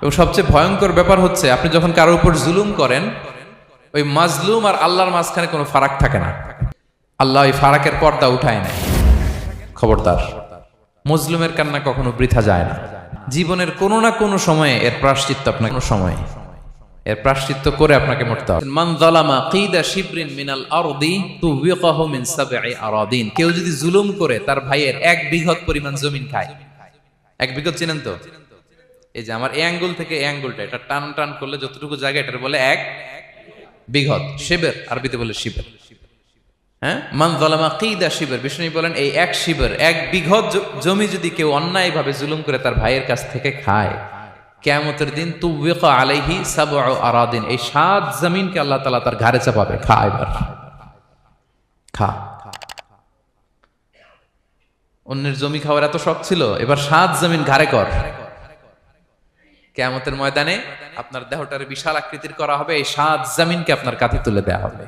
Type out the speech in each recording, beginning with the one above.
এবং সবচেয়ে ভয়ঙ্কর ব্যাপার হচ্ছে, আপনি যখন কারোর উপর জুলুম করেন, ওই মাজলুম আর আল্লাহর মাঝখানে কোনো ফারাক থাকে না। আল্লাহ ওই ফারাকের পর্দা উঠায় নেয়। খবরদার, মজলুমের কান্না কখনো বৃথা যায় না। জীবনের কোনো না কোনো সময়ে এর প্রাশ্চিত্য আপনার কোনো সময়ে এর প্রাশ্চিত্য করে আপনাকে মরতে হবে। মান যালামা কিদা শিবরিন মিনাল আরদি মিন আরাদিন। কেউ যদি জুলুম করে, তার ভাইয়ের এক বিঘত পরিমাণ জমিন খায়। এক বিঘত চিনেন তো? এই যে আমার এই অ্যাঙ্গুল থেকে এই অ্যাঙ্গুলটা এটা টান টান করলে যতটুকু জায়গা, এটার বলে এক বিঘত, শিবের, আরবিতে বলে শিবের। হ্যাঁ? মান যালামা কিদা শিবের বিষ্ণু বলেন এই এক শিবের, এক বিঘত জমি যদি কেউ অন্যায়ভাবে জুলুম করে তার ভাইয়ের কাছ থেকে খায়, কেয়ামতের দিন তুবিকা আলাইহি সাবউ আরাদিন, এই সাত জমিনকে আল্লাহ তাআলা তার ঘাড়ে চাপাবে। খা এবার। খা। অন্যের জমি খাওয়ার এত শখ ছিল, এবার সাত জমিন ঘাড়ে কর। কেয়ামতের ময়দানে আপনার দেহটার বিশাল আকৃতির করা হবে, এই সাত জমিনকে আপনার কাঁধে তুলে দেওয়া হবে।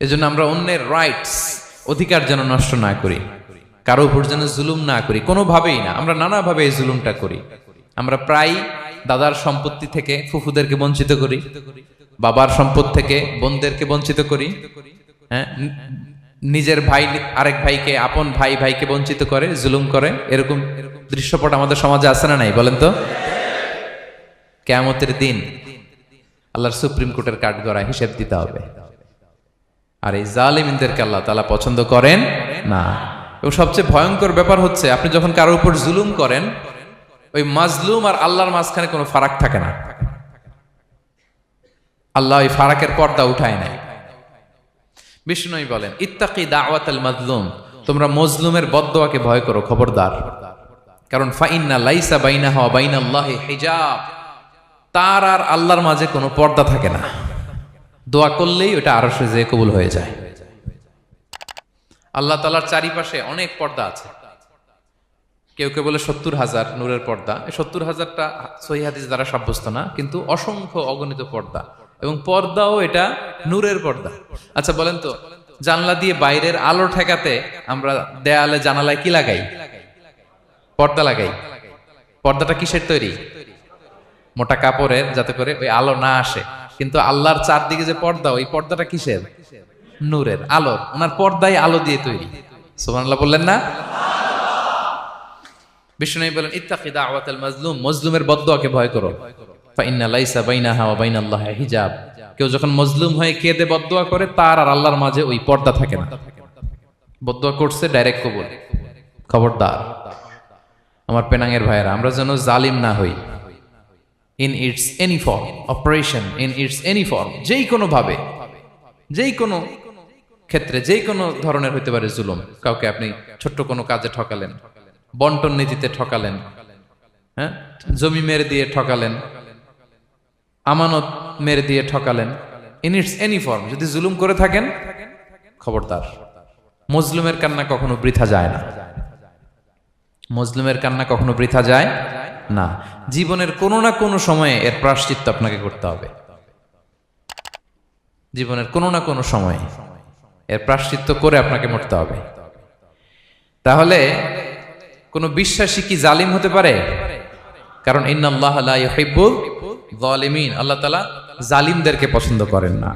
এজন্য আমরা অন্যের রাইটস অধিকার যেন নষ্ট না করি, কারও উপর যেন জুলুম না করি, কোনোভাবেই না, আমরা নানাভাবে এই জুলুমটা করি। আমরা প্রায় দাদার সম্পত্তি থেকে ফুফুদেরকে বঞ্চিত করি, বাবার সম্পদ থেকে বোনদেরকে বঞ্চিত করি হ্যাঁ নিজের ভাই, আরেক ভাইকে, আপন ভাই, ভাইকে বঞ্চিত করে, জুলুম করে, এরকম দৃশ্যপট আমাদের সমাজে আছে না নাই, বলেন তো? কেয়ামতের দিন আল্লাহর সুপ্রিম কোর্টের কাঠগড়ায় হিসেব দিতে হবে। আর এই জালিমিনদেরকে আল্লাহ তালা পছন্দ করেন না। এবং সবচেয়ে ভয়ঙ্কর ব্যাপার হচ্ছে, আপনি যখন কারোর উপর জুলুম করেন, ওই মাজলুম আর আল্লাহর মাঝখানে কোনো ফারাক থাকে না। আল্লাহ ওই ফারাকের পর্দা উঠায় নেয় বিষ্ণুই বলেন, ইত্তাকি দাওয়াত আল মাজলুম, তোমরা মজলুমের বদদোয়াকে ভয় করো, খবরদার। কারণ ফাইন্না লাইসা বাইনা হওয়া বাইনা হিজাব। তার আর আল্লাহর মাঝে কোনো পর্দা থাকে না। দোয়া করলেই ওটা আরও যে কবুল হয়ে যায়। আল্লাহ তালার চারিপাশে অনেক পর্দা আছে। কেউ কেউ বলে সত্তর হাজার নূরের পর্দা। সত্তর হাজারটা সহি হাদিস দ্বারা সাব্যস্ত না, কিন্তু অসংখ্য অগণিত পর্দা। এবং পর্দাও এটা নূরের পর্দা। আচ্ছা বলেন তো, জানলা দিয়ে বাইরের আলো ঠেকাতে আমরা দেয়ালে জানালায় কি লাগাই? পর্দা লাগাই। পর্দাটা কিসের তৈরি? মোটা কাপড়ের, যাতে করে ওই আলো না আসে। কিন্তু আল্লাহর চারদিকে যে পর্দা, ওই পর্দাটা কিসের? নূরের আলো ওনার পর্দায় আলো দিয়ে তৈরি। সুবহানাল্লাহ বললেন না? বিষ্ণু বলেন ইত্তাকি দাওয়াতাল মাজলুম। মজলুমের বদদোয়াকে ভয় করো। হিজাব। কেউ যখন মজলুম হয়ে কেঁদে বদদোয়া করে, তার আর আল্লাহর মাঝে ওই পর্দা থাকে না। বদদোয়া করছে ডাইরেক্ট কবুল। খবরদার। আমার পেনাঙ্গের ভাইয়েরা, আমরা যেন জালিম না হই। In its any form operation in its any form যেই কোনো ভাবে যেই কোনো ক্ষেত্রে যেই কোনো ধরনের হইতে পারে জুলুম। কাউকে আপনি ছোট্ট কোনো কাজে ঠকালেন, বন্টন নীতিতে ঠকালেন হ্যাঁ? জমি মেরে দিয়ে ঠকালেন আমানত মেরে দিয়ে ঠকালেন। ইন ইটস এনি ফর্ম যদি জুলুম করে থাকেন, খবরদার। মজলুমের কান্না কখনো বৃথা যায় না। মজলুমের কান্না কখনো বৃথা যায় না। জীবনের কোনো না কোনো সময়ে এর প্রাশ্চিত্য আপনাকে করতে হবে। জীবনের কোনো না কোনো সময়ে এর প্রাশ্চিত্য করে আপনাকে মরতে হবে। তাহলে কোনো বিশ্বাসী কি জালিম হতে পারে? কারণ ইন্নাল্লাহ লা ইউহিব্বুল জালিমিন আল্লাহ তালা জালিমদেরকে পছন্দ করেন না।